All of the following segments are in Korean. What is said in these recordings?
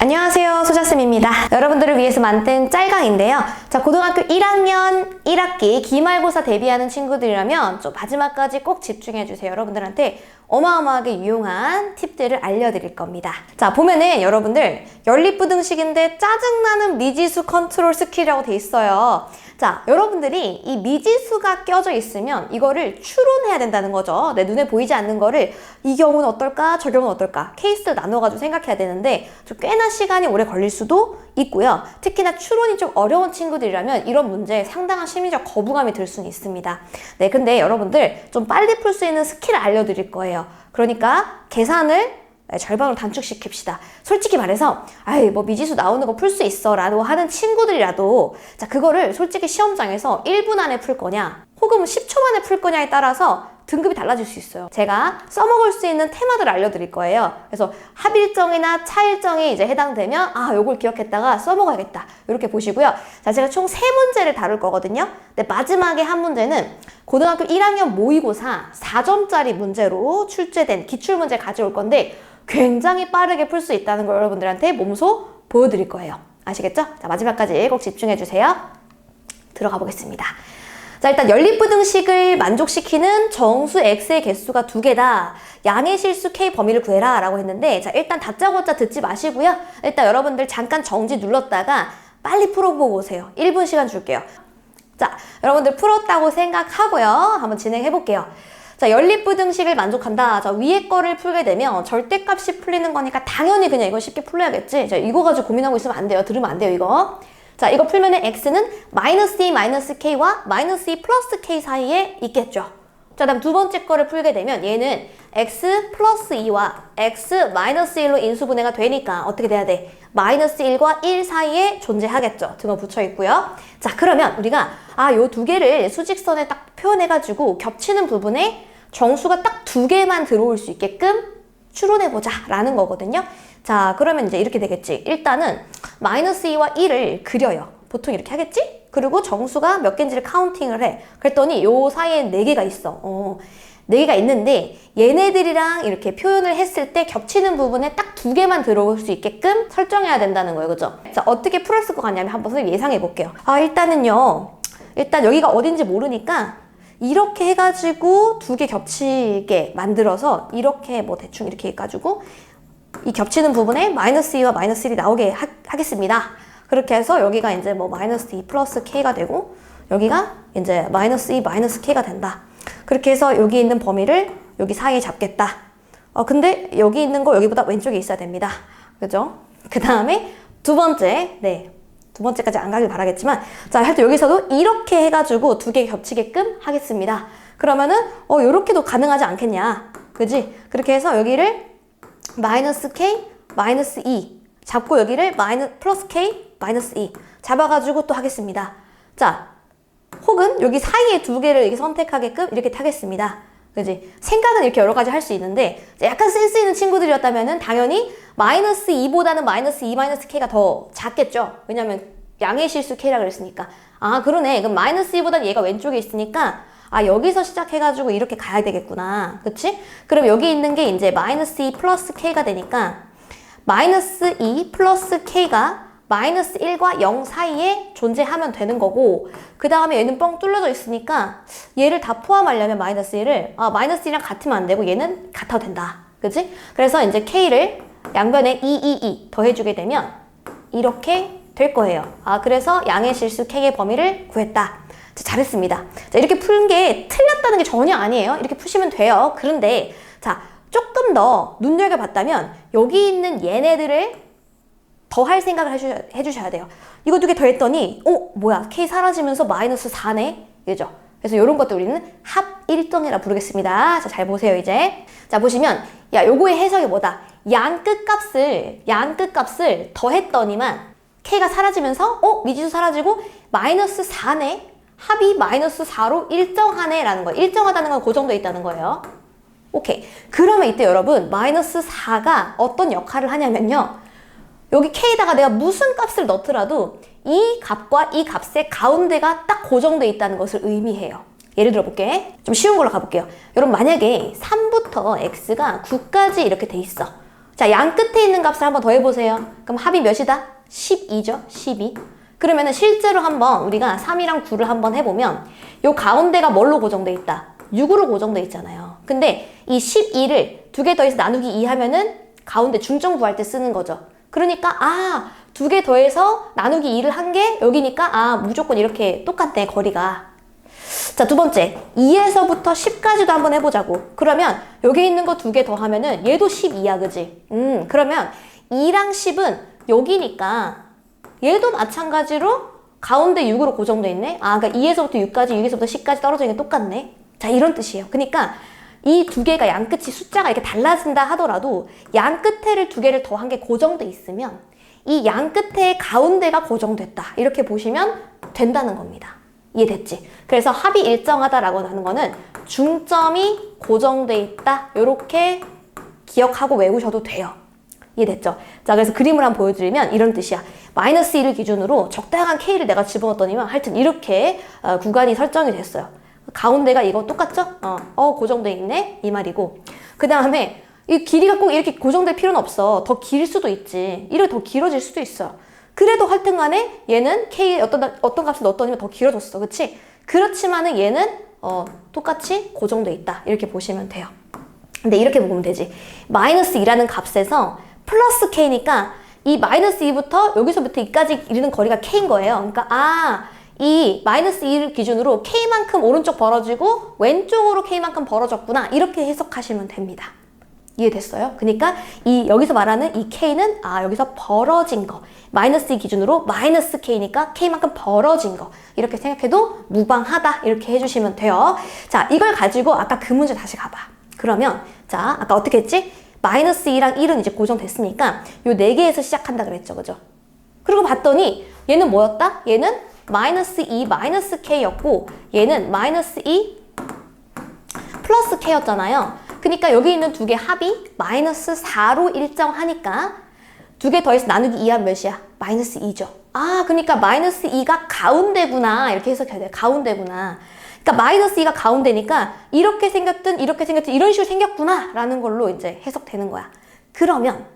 안녕하세요 소자쌤입니다. 여러분들을 위해서 만든 짤강인데요. 자 고등학교 1학년 1학기 기말고사 대비하는 친구들이라면 좀 마지막까지 꼭 집중해 주세요. 여러분들한테 어마어마하게 유용한 팁들을 알려드릴 겁니다. 자 보면은 여러분들 연립부등식인데 짜증나는 미지수 컨트롤 스킬이라고 돼 있어요 자 여러분들이 이 미지수가 껴져 있으면 이거를 추론해야 된다는 거죠 내 눈에 보이지 않는 거를 이 경우는 어떨까 저 경우는 어떨까 케이스를 나눠가지고 생각해야 되는데 좀 꽤나 시간이 오래 걸릴 수도 있고요. 특히나 추론이 좀 어려운 친구들이라면 이런 문제에 상당한 심리적 거부감이 들 수는 있습니다. 네, 근데 여러분들 좀 빨리 풀 수 있는 스킬을 알려드릴 거예요. 그러니까 계산을 절반으로 단축시킵시다. 솔직히 말해서, 아이, 뭐 미지수 나오는 거 풀 수 있어. 라고 하는 친구들이라도, 자, 그거를 솔직히 시험장에서 1분 안에 풀 거냐, 혹은 10초 만에 풀 거냐에 따라서 등급이 달라질 수 있어요. 제가 써먹을 수 있는 테마들을 알려드릴 거예요. 그래서 합일정이나 차일정이 이제 해당되면 아 요걸 기억했다가 써먹어야겠다. 이렇게 보시고요. 자 제가 총 세 문제를 다룰 거거든요. 근데 마지막에 한 문제는 고등학교 1학년 모의고사 4점짜리 문제로 출제된 기출문제 가져올 건데 굉장히 빠르게 풀 수 있다는 걸 여러분들한테 몸소 보여드릴 거예요. 아시겠죠? 자 마지막까지 꼭 집중해 주세요. 들어가 보겠습니다. 자, 일단 연립부등식을 만족시키는 정수 x의 개수가 두 개다. 양의 실수 k 범위를 구해라 라고 했는데 자, 일단 다짜고짜 듣지 마시고요. 일단 여러분들 잠깐 정지 눌렀다가 빨리 풀어보고 오세요. 1분 시간 줄게요. 자, 여러분들 풀었다고 생각하고요. 한번 진행해 볼게요. 자, 연립부 등식을 만족한다. 자, 위에 거를 풀게 되면 절대값이 풀리는 거니까 당연히 그냥 이거 쉽게 풀려야겠지. 자, 이거 가지고 고민하고 있으면 안 돼요. 들으면 안 돼요, 이거. 자, 이거 풀면 은 x는 마이너스 2 마이너스 k와 마이너스 2 플러스 k 사이에 있겠죠. 자, 다음 두 번째 거를 풀게 되면 얘는 x 플러스 2와 x 마이너스 1로 인수분해가 되니까 어떻게 돼야 돼? 마이너스 1과 1 사이에 존재하겠죠. 등호 붙여 있고요. 자, 그러면 우리가 아, 요 두 개를 수직선에 딱 표현해가지고 겹치는 부분에 정수가 딱 두 개만 들어올 수 있게끔 추론해보자 라는 거거든요. 자, 그러면 이제 이렇게 되겠지. 일단은 마이너스 2와 1을 그려요. 보통 이렇게 하겠지? 그리고 정수가 몇 개인지를 카운팅을 해. 그랬더니 요 사이에 4개가 있어. 어, 4개가 있는데 얘네들이랑 이렇게 표현을 했을 때 겹치는 부분에 딱 두 개만 들어올 수 있게끔 설정해야 된다는 거예요. 그죠? 자, 어떻게 풀었을 것 같냐면 한번 선생님 예상해 볼게요. 아, 일단은요. 일단 여기가 어딘지 모르니까 이렇게 해가지고 두 개 겹치게 만들어서 이렇게 뭐 대충 이렇게 해가지고 이 겹치는 부분에 마이너스 2와 마이너스 1이 나오게 하, 겠습니다 그렇게 해서 여기가 이제 뭐 마이너스 2 플러스 k가 되고 여기가 이제 마이너스 2 마이너스 k가 된다. 그렇게 해서 여기 있는 범위를 여기 사이에 잡겠다. 어 근데 여기 있는 거 여기보다 왼쪽에 있어야 됩니다. 그죠? 그 다음에 두 번째, 네. 두 번째까지 안 가길 바라겠지만 자, 하여튼 여기서도 이렇게 해가지고 두 개 겹치게끔 하겠습니다. 그러면은 어 요렇게도 가능하지 않겠냐. 그지? 그렇게 해서 여기를 마이너스 k 마이너스 2 잡고 여기를 마이너스 플러스 k 마이너스 2 잡아가지고 또 하겠습니다. 자, 혹은 여기 사이에 두 개를 이렇게 선택하게끔 이렇게 타겠습니다. 그지? 생각은 이렇게 여러 가지 할 수 있는데 약간 센스 있는 친구들이었다면은 당연히 마이너스 2보다는 마이너스 2 마이너스 k가 더 작겠죠. 왜냐면 양의 실수 k라 그랬으니까. 아 그러네. 그럼 마이너스 2보다는 얘가 왼쪽에 있으니까 아 여기서 시작해가지고 이렇게 가야 되겠구나. 그치? 그럼 여기 있는 게 이제 마이너스 2 플러스 k가 되니까 마이너스 2 플러스 k가 마이너스 1과 0 사이에 존재하면 되는 거고 그 다음에 얘는 뻥 뚫려져 있으니까 얘를 다 포함하려면 마이너스 1을 아 마이너스 1이랑 같으면 안 되고 얘는 같아도 된다. 그치? 그래서 이제 k를 양변에 2, 2, 2 더해주게 되면 이렇게 될 거예요. 아 그래서 양의 실수 k의 범위를 구했다. 자, 잘했습니다. 자, 이렇게 푸는 게 틀렸다는 게 전혀 아니에요. 이렇게 푸시면 돼요. 그런데 자 조금 더 눈여겨봤다면 여기 있는 얘네들을 더 할 생각을 해주, 해주셔야 돼요. 이거 두 개 더 했더니 어 뭐야 K 사라지면서 마이너스 4네 그죠? 그래서 이런 것들 우리는 합일정이라 부르겠습니다. 자, 잘 보세요, 이제. 자, 보시면, 야, 요거의 해석이 뭐다? 양 끝값을, 양 끝값을 더했더니만, K가 사라지면서, 어? 미지수 사라지고, 마이너스 4네? 합이 마이너스 4로 일정하네 라는 거예요. 일정하다는 건 고정돼 있다는 거예요. 오케이. 그러면 이때 여러분 마이너스 4가 어떤 역할을 하냐면요. 여기 k에다가 내가 무슨 값을 넣더라도 이 값과 이 값의 가운데가 딱 고정돼 있다는 것을 의미해요. 예를 들어 볼게. 좀 쉬운 걸로 가볼게요. 여러분 만약에 3부터 x가 9까지 이렇게 돼 있어. 자, 양 끝에 있는 값을 한번 더 해 보세요. 그럼 합이 몇이다? 12죠? 12. 그러면은 실제로 한번 우리가 3이랑 9를 한번 해보면 요 가운데가 뭘로 고정돼 있다? 6으로 고정돼 있잖아요. 근데 이 12를 두 개 더해서 나누기 2 하면은 가운데 중점 구할 때 쓰는 거죠. 그러니까 아, 두 개 더해서 나누기 2를 한 게 여기니까 아, 무조건 이렇게 똑같네, 거리가. 자, 두 번째. 2에서부터 10까지도 한번 해보자고. 그러면 여기 있는 거 두 개 더 하면은 얘도 12야, 그지? 음, 그러면 2랑 10은 여기니까 얘도 마찬가지로 가운데 6으로 고정돼 있네? 아, 그러니까 2에서부터 6까지, 6에서부터 10까지 떨어져 있는 게 똑같네? 자, 이런 뜻이에요. 그러니까 이 두 개가 양 끝이 숫자가 이렇게 달라진다 하더라도 양 끝에를 두 개를 더한 게 고정돼 있으면 이 양 끝에 가운데가 고정됐다. 이렇게 보시면 된다는 겁니다. 이해됐지? 그래서 합이 일정하다라고 하는 거는 중점이 고정돼 있다. 이렇게 기억하고 외우셔도 돼요. 이해됐죠? 자, 그래서 그림을 한번 보여드리면 이런 뜻이야. 마이너스 1을 기준으로 적당한 K를 내가 집어넣었더니만 하여튼 이렇게 어, 구간이 설정이 됐어요. 가운데가 이거 똑같죠? 어, 어 고정돼 있네? 이 말이고. 그 다음에 이 길이가 꼭 이렇게 고정될 필요는 없어. 더 길 수도 있지. 이렇게 더 길어질 수도 있어. 그래도 하여튼 간에 얘는 K 어떤, 어떤 값을 넣었더니 더 길어졌어. 그치? 그렇지만은 얘는 어, 똑같이 고정돼 있다. 이렇게 보시면 돼요. 근데 이렇게 보면 되지. 마이너스 2라는 값에서 플러스 K니까 이 마이너스 2부터 여기서부터 2까지 이르는 거리가 K인 거예요. 그러니까 아, 이 마이너스 2를 기준으로 K만큼 오른쪽 벌어지고 왼쪽으로 K만큼 벌어졌구나. 이렇게 해석하시면 됩니다. 이해됐어요? 그러니까 이 여기서 말하는 이 K는 아 여기서 벌어진 거 마이너스 2 기준으로 마이너스 K니까 K만큼 벌어진 거 이렇게 생각해도 무방하다 이렇게 해주시면 돼요. 자 이걸 가지고 아까 그 문제 다시 가봐. 그러면 자 아까 어떻게 했지? 마이너스 2랑 1은 이제 고정됐으니까 요 4개에서 시작한다 그랬죠. 그죠? 그리고 봤더니 얘는 뭐였다? 얘는 마이너스 2 마이너스 K였고 얘는 마이너스 2 플러스 K였잖아요. 그러니까 여기 있는 두 개 합이 마이너스 4로 일정하니까 두 개 더해서 나누기 2하면 몇이야? 마이너스 2죠. 아, 그러니까 마이너스 2가 가운데구나. 이렇게 해석해야 돼요. 가운데구나. 그러니까 마이너스 2가 가운데니까 이렇게 생겼든 이렇게 생겼든 이런 식으로 생겼구나. 라는 걸로 이제 해석되는 거야. 그러면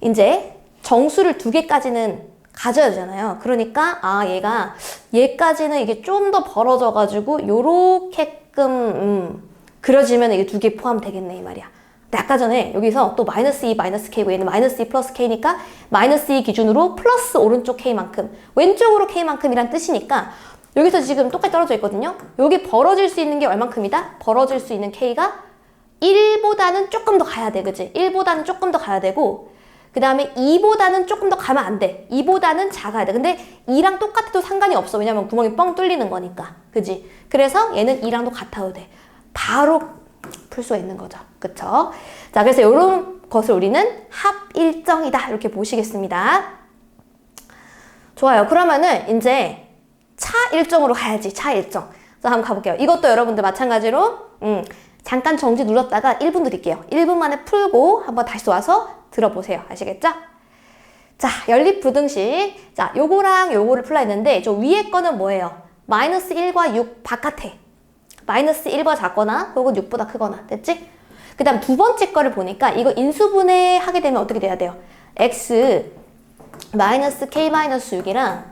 이제 정수를 두 개까지는 가져야 되잖아요. 그러니까 아 얘가 얘까지는 이게 좀 더 벌어져 가지고 요렇게끔 음, 그려지면 이게 두 개 포함되겠네 이 말이야. 근데 아까 전에 여기서 또 마이너스 2 마이너스 K고 얘는 마이너스 2 플러스 K니까 마이너스 2 기준으로 플러스 오른쪽 K만큼 왼쪽으로 K만큼이란 뜻이니까 여기서 지금 똑같이 떨어져 있거든요. 여기 벌어질 수 있는 게 얼만큼이다? 벌어질 수 있는 K가 1보다는 조금 더 가야 돼. 그지? 1보다는 조금 더 가야 되고 그 다음에 2보다는 조금 더 가면 안 돼. 2보다는 작아야 돼. 근데 2랑 똑같아도 상관이 없어. 왜냐면 구멍이 뻥 뚫리는 거니까. 그지? 그래서 얘는 2랑도 같아도 돼. 바로 풀 수가 있는 거죠. 그쵸? 자, 그래서 이런 것을 우리는 합일정이다. 이렇게 보시겠습니다. 좋아요. 그러면은 이제 차 일정으로 가야지. 차 일정. 자, 한번 가볼게요. 이것도 여러분들 마찬가지로 음, 잠깐 정지 눌렀다가 1분 드릴게요. 1분 만에 풀고 한번 다시 와서 들어보세요. 아시겠죠? 자, 연립부등식. 자, 요거랑 요거를 풀라 했는데 저 위에 거는 뭐예요? 마이너스 1과 6 바깥에. 마이너스 1보다 작거나 혹은 6보다 크거나. 됐지? 그 다음 두 번째 거를 보니까 이거 인수분해 하게 되면 어떻게 돼야 돼요? x 마이너스 k 마이너스 6이랑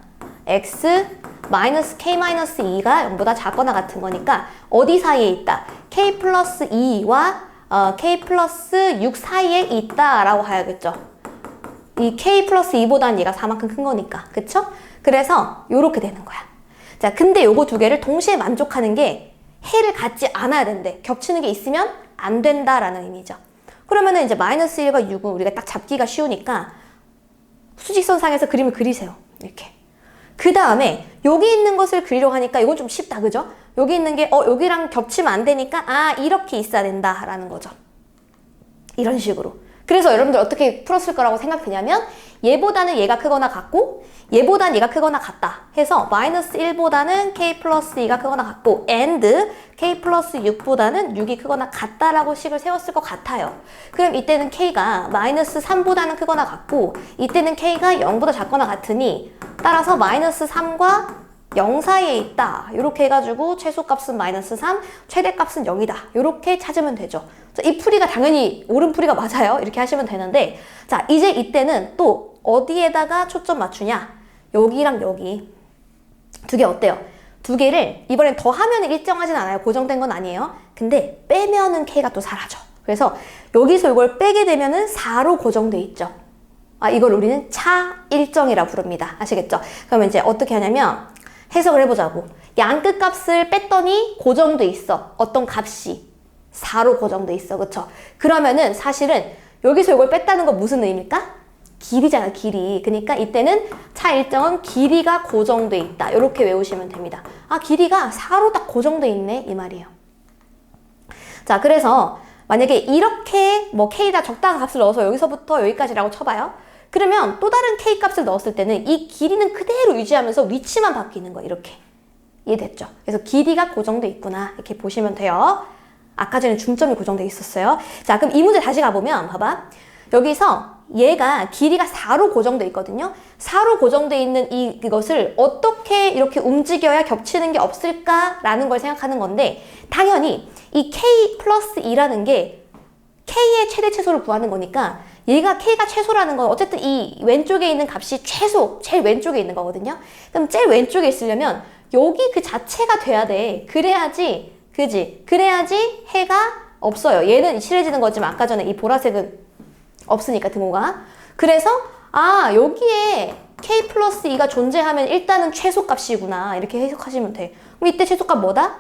x 마이너스 k 마이너스 2가 0보다 작거나 같은 거니까 어디 사이에 있다? K 플러스 2와 어, k 플러스 6 사이에 있다라고 하야겠죠. 이 k 플러스 2보다는 얘가 4만큼 큰 거니까. 그쵸? 그래서 요렇게 되는 거야. 자, 근데 요거 두 개를 동시에 만족하는 게 해를 갖지 않아야 된대. 겹치는 게 있으면 안 된다라는 의미죠. 그러면은 이제 마이너스 1과 6은 우리가 딱 잡기가 쉬우니까 수직선상에서 그림을 그리세요. 이렇게. 그 다음에 여기 있는 것을 그리려고 하니까 이건 좀 쉽다. 그죠? 여기 있는 게 어, 여기랑 겹치면 안 되니까 아, 이렇게 있어야 된다라는 거죠. 이런 식으로. 그래서 여러분들 어떻게 풀었을 거라고 생각되냐면 얘보다는 얘가 크거나 같고 얘보다는 얘가 크거나 같다 해서 마이너스 1보다는 k 플러스 2가 크거나 같고 and k 플러스 6보다는 6이 크거나 같다라고 식을 세웠을 것 같아요. 그럼 이때는 k가 마이너스 3보다는 크거나 같고 이때는 k가 0보다 작거나 같으니 따라서 마이너스 3과 0 사이에 있다. 이렇게 해가지고 최소값은 마이너스 3, 최대값은 0이다. 이렇게 찾으면 되죠. 자, 이 풀이가 당연히 옳은 풀이가 맞아요. 이렇게 하시면 되는데 자 이제 이때는 또 어디에다가 초점 맞추냐? 여기랑 여기 두 개 어때요? 두 개를 이번엔 더 하면 일정하진 않아요. 고정된 건 아니에요. 근데 빼면은 K가 또 사라져. 그래서 여기서 이걸 빼게 되면은 4로 고정돼 있죠. 아, 이걸 우리는 차 일정이라 부릅니다. 아시겠죠? 그러면 이제 어떻게 하냐면 해석을 해보자고. 양끝 값을 뺐더니 고정돼 있어. 어떤 값이 4로 고정돼 있어. 그쵸? 그러면은 사실은 여기서 이걸 뺐다는 건 무슨 의미입니까? 길이잖아, 길이. 그러니까 이때는 차 일정은 길이가 고정돼 있다. 이렇게 외우시면 됩니다. 아, 길이가 4로 딱 고정돼 있네. 이 말이에요. 자, 그래서 만약에 이렇게 뭐 K다 적당한 값을 넣어서 여기서부터 여기까지라고 쳐봐요. 그러면 또 다른 K 값을 넣었을 때는 이 길이는 그대로 유지하면서 위치만 바뀌는 거예요. 이렇게. 이해됐죠? 그래서 길이가 고정돼 있구나. 이렇게 보시면 돼요. 아까 전에 중점이 고정돼 있었어요. 자, 그럼 이 문제 다시 가보면 봐봐. 여기서 얘가 길이가 4로 고정돼 있거든요. 4로 고정돼 있는 이, 이것을 어떻게 이렇게 움직여야 겹치는 게 없을까라는 걸 생각하는 건데 당연히 이 K 플러스 2라는 게 K의 최대 최소를 구하는 거니까 얘가 K가 최소라는 건 어쨌든 이 왼쪽에 있는 값이 최소, 제일 왼쪽에 있는 거거든요. 그럼 제일 왼쪽에 있으려면 여기 그 자체가 돼야 돼. 그래야지, 그지? 그래야지 해가 없어요. 얘는 칠해지는 거지만 아까 전에 이 보라색은 없으니까 등호가. 그래서 아 여기에 k 플러스 2가 존재하면 일단은 최소값이구나 이렇게 해석하시면 돼. 그럼 이때 최소값 뭐다?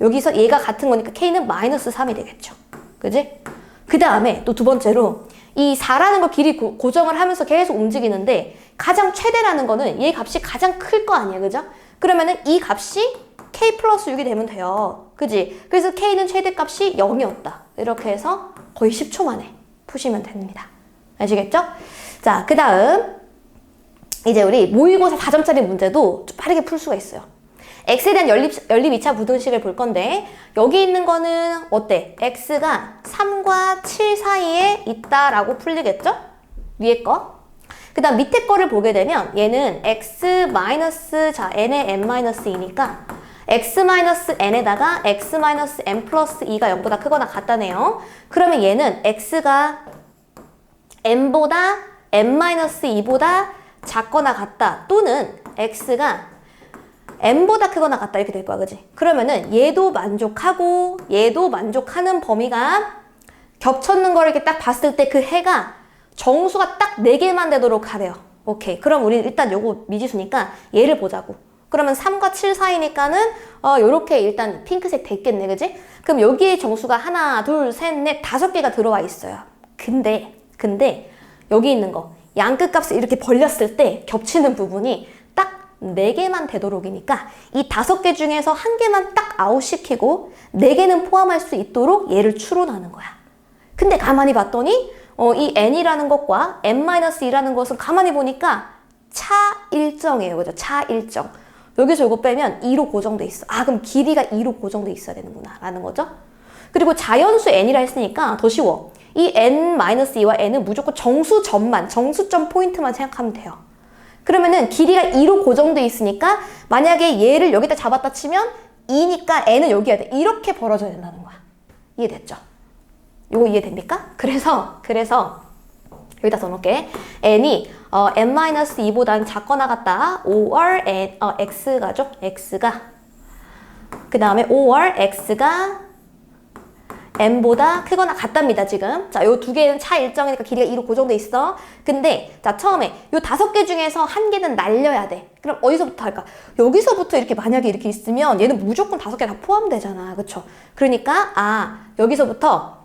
여기서 얘가 같은 거니까 k는 마이너스 3이 되겠죠. 그지? 그 다음에 또 두 번째로 이 4라는 거 길이 고, 고정을 하면서 계속 움직이는데 가장 최대라는 거는 얘 값이 가장 클 거 아니야. 그죠? 그러면은 이 값이 k 플러스 6이 되면 돼요. 그지? 그래서 k는 최대값이 0이었다. 이렇게 해서 거의 10초 만에 푸시면 됩니다. 아시겠죠? 자, 그 다음 이제 우리 모의고사 4점짜리 문제도 좀 빠르게 풀 수가 있어요. X에 대한 연립, 연립 2차 부등식을 볼 건데 여기 있는 거는 어때? x가 3과 7 사이에 있다라고 풀리겠죠? 위에 거. 그 다음 밑에 거를 보게 되면 얘는 x 마이너스 자 n의 n-2니까 x 마이너스 n에다가 x 마이너스 n 플러스 2가 0보다 크거나 같다네요. 그러면 얘는 x가 n보다 n 마이너스 2보다 작거나 같다. 또는 x가 n보다 크거나 같다 이렇게 될 거야, 그지? 그러면은 얘도 만족하고 얘도 만족하는 범위가 겹쳤는 거를 이렇게 딱 봤을 때 그 해가 정수가 딱 4개만 되도록 하래요. 오케이. 그럼 우리 일단 요거 미지수니까 얘를 보자고. 그러면 3과 7 사이니까는 어 요렇게 일단 핑크색 됐겠네. 그지? 그럼 여기에 정수가 하나, 둘, 셋, 넷, 다섯 개가 들어와 있어요. 근데 근데 여기 있는 거 양끝 값을 이렇게 벌렸을 때 겹치는 부분이 딱 4개만 되도록이니까 이 다섯 개 중에서 한 개만 딱 아웃시키고 4개는 포함할 수 있도록 얘를 추론하는 거야. 근데 가만히 봤더니 어, 이 n이라는 것과 n-2라는 것은 가만히 보니까 차 일정이에요. 그죠? 차 일정. 여기서 이거 빼면 2로 고정돼 있어. 아, 그럼 길이가 2로 고정돼 있어야 되는구나. 라는 거죠. 그리고 자연수 n이라 했으니까 더 쉬워. 이 n-2와 n은 무조건 정수점만, 정수점 포인트만 생각하면 돼요. 그러면은 길이가 2로 고정돼 있으니까 만약에 얘를 여기다 잡았다 치면 2니까 n은 여기야 돼. 이렇게 벌어져야 된다는 거야. 이해됐죠? 이거 이해됩니까? 그래서 그래서 여기다 써놓을게. n이 어, n-2보다는 작거나 같다. 5월 n, 어, x가죠? x가 그 다음에 5월 x가 n보다 크거나 같답니다, 지금. 자, 요 두 개는 차 일정이니까 길이가 2로 고정돼 있어. 근데, 자, 처음에 요 다섯 개 중에서 한 개는 날려야 돼. 그럼 어디서부터 할까? 여기서부터 이렇게 만약에 이렇게 있으면 얘는 무조건 다섯 개 다 포함되잖아. 그쵸? 그러니까, 아, 여기서부터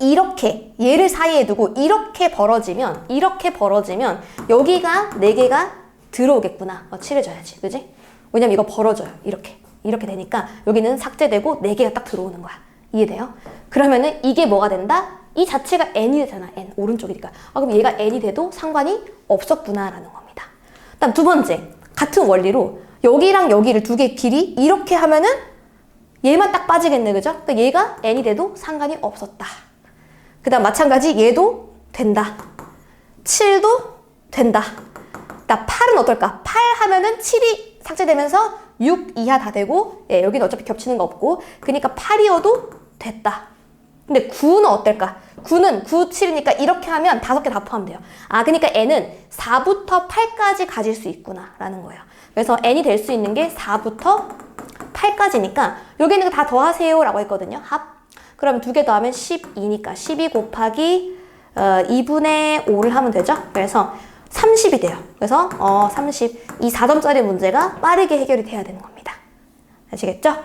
이렇게 얘를 사이에 두고 이렇게 벌어지면 이렇게 벌어지면 여기가 네 개가 들어오겠구나. 어, 칠해줘야지, 그지? 왜냐면 이거 벌어져요. 이렇게 이렇게 되니까 여기는 삭제되고 네 개가 딱 들어오는 거야. 이해돼요? 그러면은 이게 뭐가 된다? 이 자체가 n이 되잖아. n 오른쪽이니까. 아 그럼 얘가 n이 돼도 상관이 없었구나라는 겁니다. 다음 두 번째 같은 원리로 여기랑 여기를 두 개 길이 이렇게 하면은 얘만 딱 빠지겠네, 그죠? 그러니까 얘가 n이 돼도 상관이 없었다. 그 다음 마찬가지 얘도 된다. 7도 된다. 나 8은 어떨까? 8 하면은 7이 삭제되면서 6 이하 다 되고 예, 여기는 어차피 겹치는 거 없고 그러니까 8이어도 됐다. 근데 9는 어떨까? 9는 9, 7이니까 이렇게 하면 다섯 개 다 포함돼요. 아, 그러니까 n은 4부터 8까지 가질 수 있구나 라는 거예요. 그래서 n이 될 수 있는 게 4부터 8까지니까 여기 있는 거 다 더하세요 라고 했거든요. 합. 그러면 두개 더하면 12니까 12 곱하기 어, 2분의 5를 하면 되죠. 그래서 30이 돼요. 그래서 어, 30. 이 4점짜리 문제가 빠르게 해결이 돼야 되는 겁니다. 아시겠죠?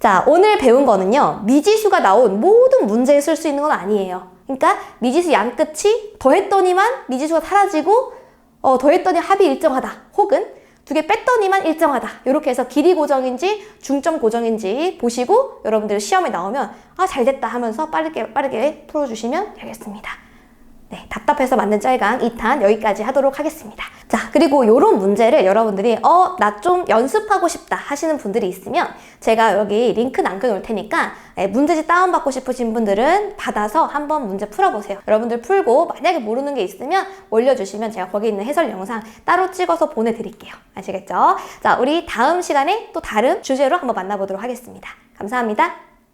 자, 오늘 배운 거는요, 미지수가 나온 모든 문제에 쓸 수 있는 건 아니에요. 그러니까 미지수 양 끝이 더했더니만 미지수가 사라지고, 어, 더했더니 합이 일정하다. 혹은 두 개 뺐더니만 일정하다. 이렇게 해서 길이 고정인지 중점 고정인지 보시고 여러분들 시험에 나오면 아, 잘 됐다 하면서 빠르게, 빠르게 풀어주시면 되겠습니다. 네, 답답해서 만든 짤강 2탄 여기까지 하도록 하겠습니다. 자, 그리고 이런 문제를 여러분들이 어, 나 좀 연습하고 싶다 하시는 분들이 있으면 제가 여기 링크 남겨놓을 테니까 예, 문제집 다운받고 싶으신 분들은 받아서 한번 문제 풀어보세요. 여러분들 풀고 만약에 모르는 게 있으면 올려주시면 제가 거기 있는 해설 영상 따로 찍어서 보내드릴게요. 아시겠죠? 자, 우리 다음 시간에 또 다른 주제로 한번 만나보도록 하겠습니다. 감사합니다.